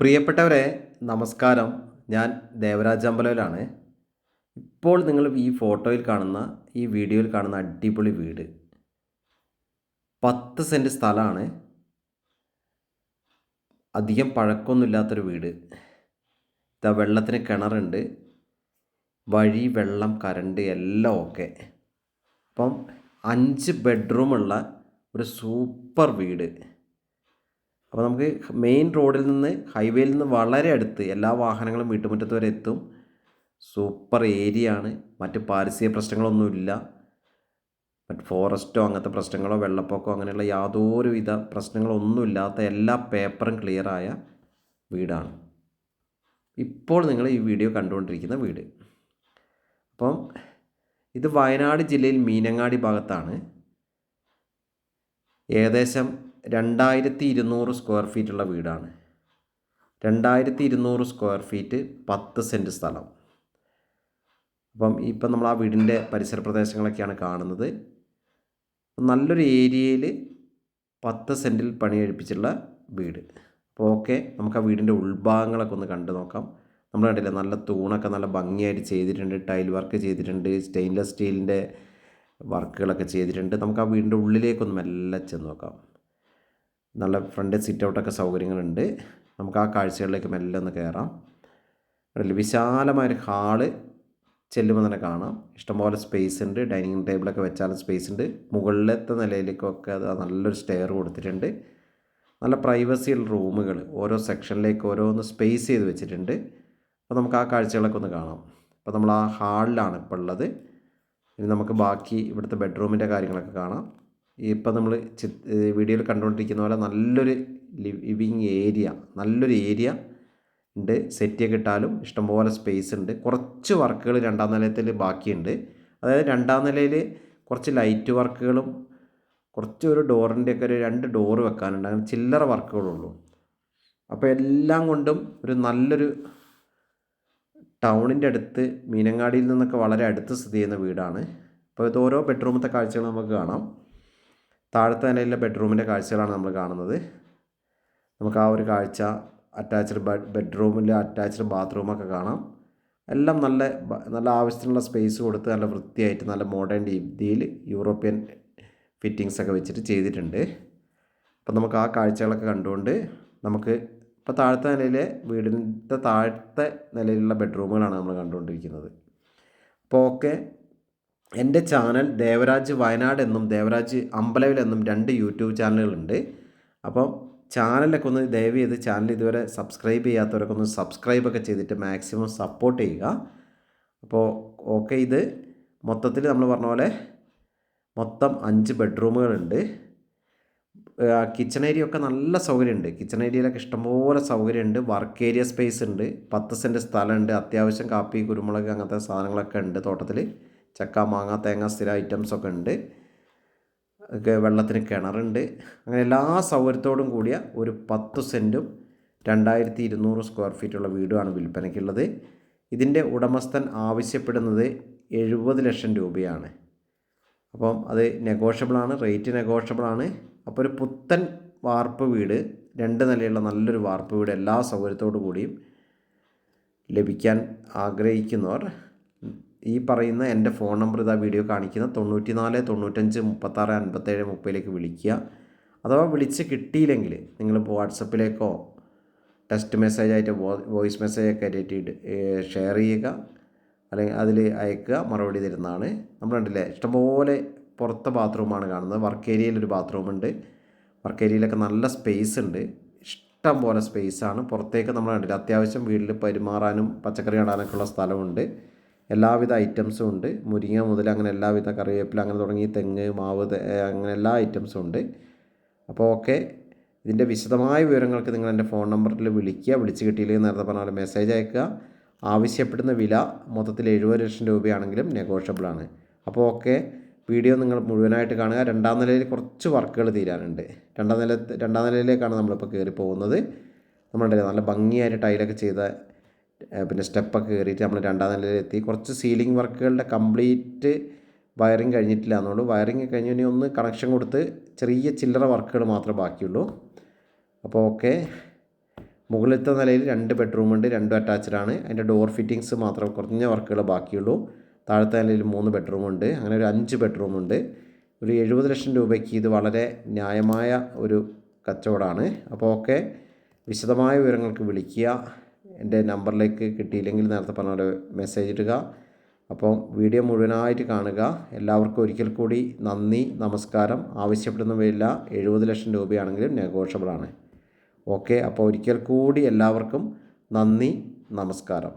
പ്രിയപ്പെട്ടവരെ നമസ്കാരം. ഞാൻ ദേവരാജ് അമ്പലയിലാണ് ഇപ്പോൾ നിങ്ങൾ ഈ ഫോട്ടോയിൽ കാണുന്ന ഈ വീഡിയോയിൽ കാണുന്ന അടിപൊളി വീട്. പത്ത് സെന്റ് സ്ഥലമാണ്. അധികം പഴക്കമൊന്നുമില്ലാത്തൊരു വീട്. ഇതാ വെള്ളത്തിന് കിണറുണ്ട്. വഴി വെള്ളം കറണ്ട് എല്ലാം ഓക്കെ അപ്പം അഞ്ച് ബെഡ്റൂമുള്ള ഒരു സൂപ്പർ വീട്. അപ്പോൾ നമുക്ക് മെയിൻ റോഡിൽ നിന്ന് ഹൈവേയിൽ നിന്ന് വളരെ അടുത്ത് എല്ലാ വാഹനങ്ങളും വീട്ടുമുറ്റത്ത് വരെ എത്തും. സൂപ്പർ ഏരിയ ആണ്. മറ്റ് പാരിസ്ഥിതിക പ്രശ്നങ്ങളൊന്നുമില്ല മറ്റ് ഫോറസ്റ്റോ അങ്ങനത്തെ പ്രശ്നങ്ങളോ വെള്ളപ്പൊക്കമോ അങ്ങനെയുള്ള യാതൊരുവിധ പ്രശ്നങ്ങളൊന്നുമില്ലാത്ത എല്ലാ പേപ്പറും ക്ലിയറായ വീടാണ്. ഇപ്പോൾ നിങ്ങൾ ഈ വീഡിയോ കണ്ടുകൊണ്ടിരിക്കുന്ന വീട്. അപ്പം ഇത് വയനാട് ജില്ലയിൽ മീനങ്ങാടി ഭാഗത്താണ്. ഏകദേശം രണ്ടായിരത്തി ഇരുന്നൂറ് സ്ക്വയർ ഫീറ്റുള്ള വീടാണ്. രണ്ടായിരത്തി ഇരുന്നൂറ് സ്ക്വയർ ഫീറ്റ് പത്ത് സെന്റ് സ്ഥലം. അപ്പം ഇപ്പം നമ്മൾ ആ വീടിന്റെ പരിസര പ്രദേശങ്ങളൊക്കെയാണ് കാണുന്നത്. നല്ലൊരു ഏരിയയിൽ പത്ത് സെന്റിൽ പണി വീട്. അപ്പോൾ ഓക്കെ നമുക്ക് ആ വീടിന്റെ ഉൾഭാഗങ്ങളൊക്കെ ഒന്ന് കണ്ടു നോക്കാം. നമ്മൾ കണ്ടില്ല നല്ല തൂണൊക്കെ നല്ല ഭംഗിയായിട്ട് ചെയ്തിട്ടുണ്ട് ടൈൽ വർക്ക് ചെയ്തിട്ടുണ്ട് സ്റ്റെയിൻലെസ് സ്റ്റീലിന്റെ വർക്കുകളൊക്കെ ചെയ്തിട്ടുണ്ട്. നമുക്ക് ആ വീടിന്റെ ഉള്ളിലേക്കൊന്ന് മെല്ലെ ചെന്ന് നോക്കാം. നല്ല ഫ്രണ്ട് സിറ്റ് ഔട്ടൊക്കെ സൗകര്യങ്ങളുണ്ട്. നമുക്ക് ആ കാഴ്ചകളിലേക്ക് മെല്ലെ ഒന്ന് കയറാം വിശാലമായ വിശാലമായൊരു ഹാൾ ചെല്ലുമ്പോൾ തന്നെ കാണാം. ഇഷ്ടംപോലെ സ്പേസ് ഉണ്ട്. ഡൈനിങ് ടേബിളൊക്കെ വെച്ചാലും സ്പേസ് ഉണ്ട്. മുകളിലത്തെ നിലയിലേക്കൊക്കെ അത് നല്ലൊരു സ്റ്റെയർ കൊടുത്തിട്ടുണ്ട്. നല്ല പ്രൈവസിയുള്ള റൂമുകൾ ഓരോ സെക്ഷനിലേക്ക് ഓരോന്ന് സ്പേസ് ചെയ്ത് വെച്ചിട്ടുണ്ട്. അപ്പോൾ നമുക്ക് ആ കാഴ്ചകളൊക്കെ ഒന്ന് കാണാം. അപ്പോൾ നമ്മൾ ആ ഹാളിലാണ് ഇപ്പോൾ ഉള്ളത്. ഇനി നമുക്ക് ബാക്കി ഇവിടുത്തെ ബെഡ്റൂമിന്റെ കാര്യങ്ങളൊക്കെ കാണാം. ഇപ്പം നമ്മൾ ചി വീഡിയോയിൽ കണ്ടുകൊണ്ടിരിക്കുന്ന പോലെ നല്ലൊരു ലിവിങ് ഏരിയ നല്ലൊരു ഏരിയ ഉണ്ട്. സെറ്റിയൊക്കെ ഇട്ടാലും ഇഷ്ടംപോലെ സ്പേസ് ഉണ്ട്. കുറച്ച് വർക്കുകൾ രണ്ടാം നിലയത്തിൽ ബാക്കിയുണ്ട്. അതായത് രണ്ടാം നിലയിൽ കുറച്ച് ലൈറ്റ് വർക്കുകളും കുറച്ച് ഒരു ഡോറിന്റെയൊക്കെ ഒരു രണ്ട് ഡോറ് വെക്കാനുണ്ട്. അങ്ങനെ ചില്ലറ വർക്കുകളുള്ളൂ അപ്പോൾ എല്ലാം കൊണ്ടും ഒരു നല്ലൊരു ടൗണിന്റെ അടുത്ത് മീനങ്ങാടിയിൽ നിന്നൊക്കെ വളരെ അടുത്ത് സ്ഥിതി ചെയ്യുന്ന വീടാണ്. അപ്പോൾ ഇത് ഓരോ ബെഡ്റൂമത്തെ കാഴ്ചകൾ നമുക്ക് കാണാം. താഴത്തെ നിലയിലെ ബെഡ്റൂമിന്റെ കാഴ്ചകളാണ് നമ്മൾ കാണുന്നത്. നമുക്ക് ആ ഒരു കാഴ്ച അറ്റാച്ച്ഡ് ബെഡ് ബെഡ്റൂമിൽ അറ്റാച്ച്ഡ് ബാത്റൂമൊക്കെ കാണാം. എല്ലാം നല്ല നല്ല ആവശ്യത്തിനുള്ള സ്പേസ് കൊടുത്ത് നല്ല വൃത്തിയായിട്ട് നല്ല മോഡേൺ രീതിയിൽ യൂറോപ്യൻ ഫിറ്റിങ്സ് ഒക്കെ വെച്ചിട്ട് ചെയ്തിട്ടുണ്ട്. അപ്പം നമുക്ക് ആ കാഴ്ചകളൊക്കെ കണ്ടുകൊണ്ട് നമുക്ക് ഇപ്പോൾ താഴത്തെ നിലയിലെ വീടിന്റെ താഴത്തെ നിലയിലുള്ള ബെഡ്റൂമുകളാണ് നമ്മൾ കണ്ടുകൊണ്ടിരിക്കുന്നത്. അപ്പോൾ ഓക്കെ എന്റെ ചാനൽ ദേവരാജ് വയനാട് എന്നും ദേവരാജ് അമ്പലവിൽ എന്നും രണ്ട് യൂട്യൂബ് ചാനലുകളുണ്ട്. അപ്പം ചാനലൊക്കെ ഒന്ന് ദയവ് ചെയ്ത് ചാനൽ ഇതുവരെ സബ്സ്ക്രൈബ് ചെയ്യാത്തവരൊക്കെ ഒന്ന് സബ്സ്ക്രൈബൊക്കെ ചെയ്തിട്ട് മാക്സിമം സപ്പോർട്ട് ചെയ്യുക. അപ്പോൾ ഓക്കെ ഇത് മൊത്തത്തിൽ നമ്മൾ പറഞ്ഞ പോലെ മൊത്തം അഞ്ച് ബെഡ്റൂമുകളുണ്ട്. കിച്ചൺ ഏരിയ ഒക്കെ നല്ല സൗകര്യമുണ്ട്. കിച്ചൺ ഏരിയയിലൊക്കെ ഇഷ്ടംപോലെ സൗകര്യമുണ്ട്. വർക്ക് ഏരിയ സ്പേസ് ഉണ്ട്. പത്ത് സെന്റ് സ്ഥലമുണ്ട്. അത്യാവശ്യം കാപ്പി കുരുമുളക് അങ്ങനത്തെ സാധനങ്ങളൊക്കെ ഉണ്ട് തോട്ടത്തിൽ. ചക്ക മാങ്ങ തേങ്ങ സ്ഥിര ഐറ്റംസ് ഒക്കെ ഉണ്ട്. വെള്ളത്തിന് കിണറുണ്ട്. അങ്ങനെ എല്ലാ സൗകര്യത്തോടും കൂടിയ ഒരു പത്ത് സെന്റും രണ്ടായിരത്തി ഇരുന്നൂറ് സ്ക്വയർ ഫീറ്റുള്ള വീടുമാണ് വിൽപ്പനയ്ക്കുള്ളത്. ഇതിന്റെ ഉടമസ്ഥൻ ആവശ്യപ്പെടുന്നത് എഴുപത് ലക്ഷം രൂപയാണ്. അപ്പം അത് നെഗോഷ്യബിളാണ് റേറ്റ് നെഗോഷ്യബിളാണ് അപ്പോൾ ഒരു പുത്തൻ വാർപ്പ് വീട് രണ്ട് നിലയുള്ള നല്ലൊരു വാർപ്പ് വീട് എല്ലാ സൗകര്യത്തോടു കൂടിയും ലഭിക്കാൻ ആഗ്രഹിക്കുന്നവർ ഈ പറയുന്ന എന്റെ ഫോൺ നമ്പർ ഇതാ വീഡിയോ കാണിക്കുന്ന തൊണ്ണൂറ്റി നാല് തൊണ്ണൂറ്റഞ്ച് മുപ്പത്താറ് അൻപത്തേഴ് മുപ്പതിലേക്ക് വിളിക്കുക. അഥവാ വിളിച്ച് കിട്ടിയില്ലെങ്കിൽ നിങ്ങൾ വാട്സപ്പിലേക്കോ ടെക്സ്റ്റ് മെസ്സേജ് ആയിട്ട് വോയിസ് മെസ്സേജ് ഒക്കെ ആയിട്ട് ഷെയർ ചെയ്യുക. അല്ലെങ്കിൽ അതിൽ അയക്കുക. മറുപടി തരുന്നതാണ്. നമ്മൾ കണ്ടില്ലേ ഇഷ്ടംപോലെ പുറത്തെ ബാത്റൂമാണ് കാണുന്നത്. വർക്ക് ഏരിയയിലൊരു ബാത്റൂമുണ്ട്. വർക്ക് ഏരിയയിലൊക്കെ നല്ല സ്പേസ് ഉണ്ട്. ഇഷ്ടം പോലെ സ്പേസാണ് പുറത്തേക്ക് നമ്മൾ കണ്ടില്ല അത്യാവശ്യം വീട്ടിൽ പെരുമാറാനും പച്ചക്കറി നടാനൊക്കെ ഉള്ള സ്ഥലമുണ്ട്. എല്ലാവിധ ഐറ്റംസും ഉണ്ട്. മുരിങ്ങ മുതൽ അങ്ങനെ എല്ലാവിധ കറിവേപ്പില അങ്ങനെ തുടങ്ങി തെങ്ങ് മാവ് അങ്ങനെ എല്ലാ ഐറ്റംസും ഉണ്ട്. അപ്പോൾ ഓക്കെ. ഇതിന്റെ വിശദമായ വിവരങ്ങൾക്ക് നിങ്ങൾ എന്റെ ഫോൺ നമ്പറിൽ വിളിക്കുക. വിളിച്ച് കിട്ടിയില്ലെങ്കിൽ നേരത്തെ പറഞ്ഞാൽ മെസ്സേജ് അയക്കുക. ആവശ്യപ്പെടുന്ന വില മൊത്തത്തിൽ എഴുപത് ലക്ഷം രൂപയാണെങ്കിലും നെഗോഷ്യബിളാണ് അപ്പോൾ ഓക്കെ. വീഡിയോ നിങ്ങൾ മുഴുവനായിട്ട് കാണുക. രണ്ടാം നിലയിൽ കുറച്ച് വർക്കുകൾ തീരാനുണ്ട്. രണ്ടാം നില രണ്ടാം നിലയിലേക്കാണ് നമ്മളിപ്പോൾ കയറി പോകുന്നത് നമ്മളുടെ നല്ല ഭംഗിയായിട്ട് ടൈലൊക്കെ ചെയ്ത പിന്നെ സ്റ്റെപ്പൊക്കെ കയറിയിട്ട് നമ്മൾ രണ്ടാം നിലയിലെത്തി കുറച്ച് സീലിംഗ് വർക്കുകളുടെ കംപ്ലീറ്റ് വയറിങ് കഴിഞ്ഞിട്ടില്ല. എന്നുള്ളൂ വയറിങ് കഴിഞ്ഞ് ഒന്ന് കണക്ഷൻ കൊടുത്ത് ചെറിയ ചില്ലറ വർക്കുകൾ മാത്രമേ ബാക്കിയുള്ളൂ. അപ്പോൾ ഓക്കെ. മുകളിലത്തെ നിലയിൽ രണ്ട് ബെഡ്റൂം ഉണ്ട് രണ്ടും അറ്റാച്ച്ഡ് ആണ്. അതിന്റെ ഡോർ ഫിറ്റിങ്സ് മാത്രം കുറഞ്ഞ വർക്കുകൾ ബാക്കിയുള്ളൂ. താഴത്തെ നിലയിൽ മൂന്ന് ബെഡ്റൂം ഉണ്ട് അങ്ങനെ ഒരു അഞ്ച് ബെഡ്റൂം ഉണ്ട്. ഒരു എഴുപത് ലക്ഷം രൂപയ്ക്ക് ഇത് വളരെ ന്യായമായ ഒരു കച്ചവടമാണ്. അപ്പോൾ ഓക്കെ. വിശദമായ വിവരങ്ങൾക്ക് വിളിക്കുക. എന്റെ നമ്പറിലേക്ക് കിട്ടിയില്ലെങ്കിൽ നേരത്തെ പറഞ്ഞ പോലെ മെസ്സേജ് ഇടുക. അപ്പോൾ വീഡിയോ മുഴുവനായിട്ട് കാണുക. എല്ലാവർക്കും ഒരിക്കൽ കൂടി നന്ദി നമസ്കാരം. ആവശ്യപ്പെടുന്നവയില്ല എഴുപത് ലക്ഷം രൂപയാണെങ്കിലും നെഗോഷ്യബിളാണ് ഓക്കെ അപ്പോൾ ഒരിക്കൽ കൂടി എല്ലാവർക്കും നന്ദി നമസ്കാരം.